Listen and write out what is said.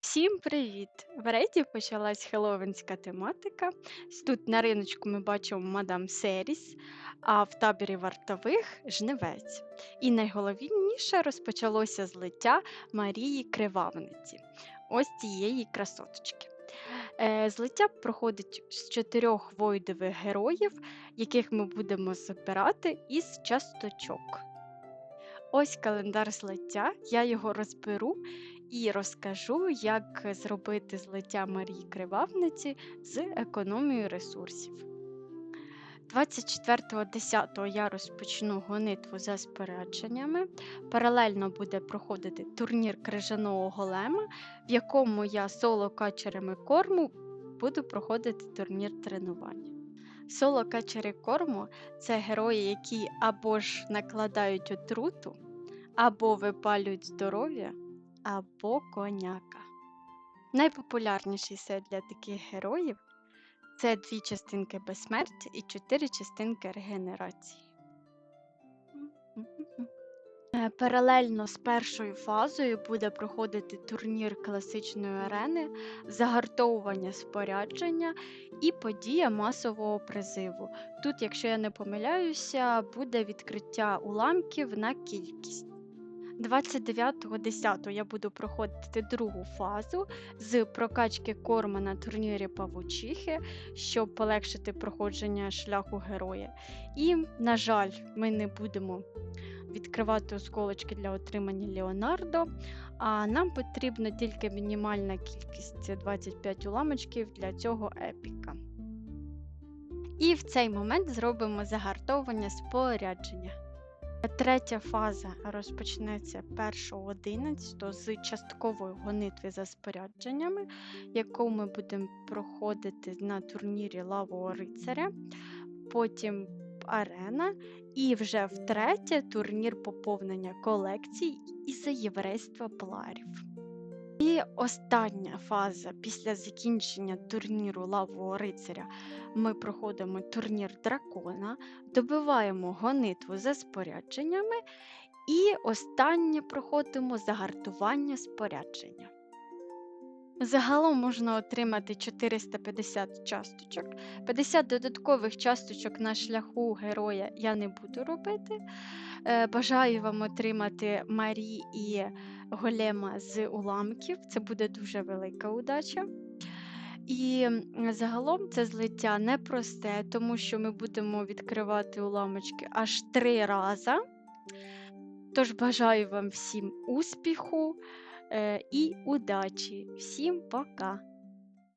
Всім привіт! В рейді почалась хеллоуінська тематика. Тут на риночку ми бачимо мадам Серіс, а в таборі вартових жнивець. І найголовніше розпочалося злиття Марії Кривавниці, ось цієї красоточки. Е, Злиття проходить з чотирьох войдових героїв, яких ми будемо забирати із часточок. Ось календар злиття, я його розберу і розкажу, як зробити злиття Марії Кривавниці з економією ресурсів. 24.10 я розпочну гонитву за спорядженнями. Паралельно буде проходити турнір крижаного голема, в якому я соло качерами корму буду проходити турнір тренування. Соло качери корму це герої, які або ж накладають отруту, або випалюють здоров'я, або коняка. Найпопулярніший сет для таких героїв це дві частинки безсмертя і чотири частинки регенерації. Е, Паралельно з першою фазою буде проходити турнір класичної арени, загартовування спорядження і подія масового призиву. Тут, якщо я не помиляюся, буде відкриття уламків на кількість. 29.10 я буду проходити другу фазу з прокачки корма на турнірі Павучихи, щоб полегшити проходження шляху героя. І, на жаль, ми не будемо відкривати осколочки для отримання Леонардо, а нам потрібна тільки мінімальна кількість 25 уламочків для цього епіка. І в цей момент зробимо загартовування спорядження. Третя фаза розпочнеться 1.11 з часткової гонитви за спорядженнями, яку ми будемо проходити на турнірі Лавого рицаря, потім арена, і вже втретє турнір поповнення колекцій із єврейства пларів. І остання фаза після закінчення турніру Лавого рицаря ми проходимо турнір дракона, добиваємо гонитву за спорядженнями, і останнє проходимо загартування спорядження. Загалом можна отримати 450 часточок. 50 додаткових часточок на шляху героя я не буду робити. Е, Бажаю вам отримати Марі і голема з уламків. Це буде дуже велика удача. І загалом це злиття непросте, тому що ми будемо відкривати уламочки аж три рази. Тож бажаю вам всім успіху е, і удачі. Всім пока!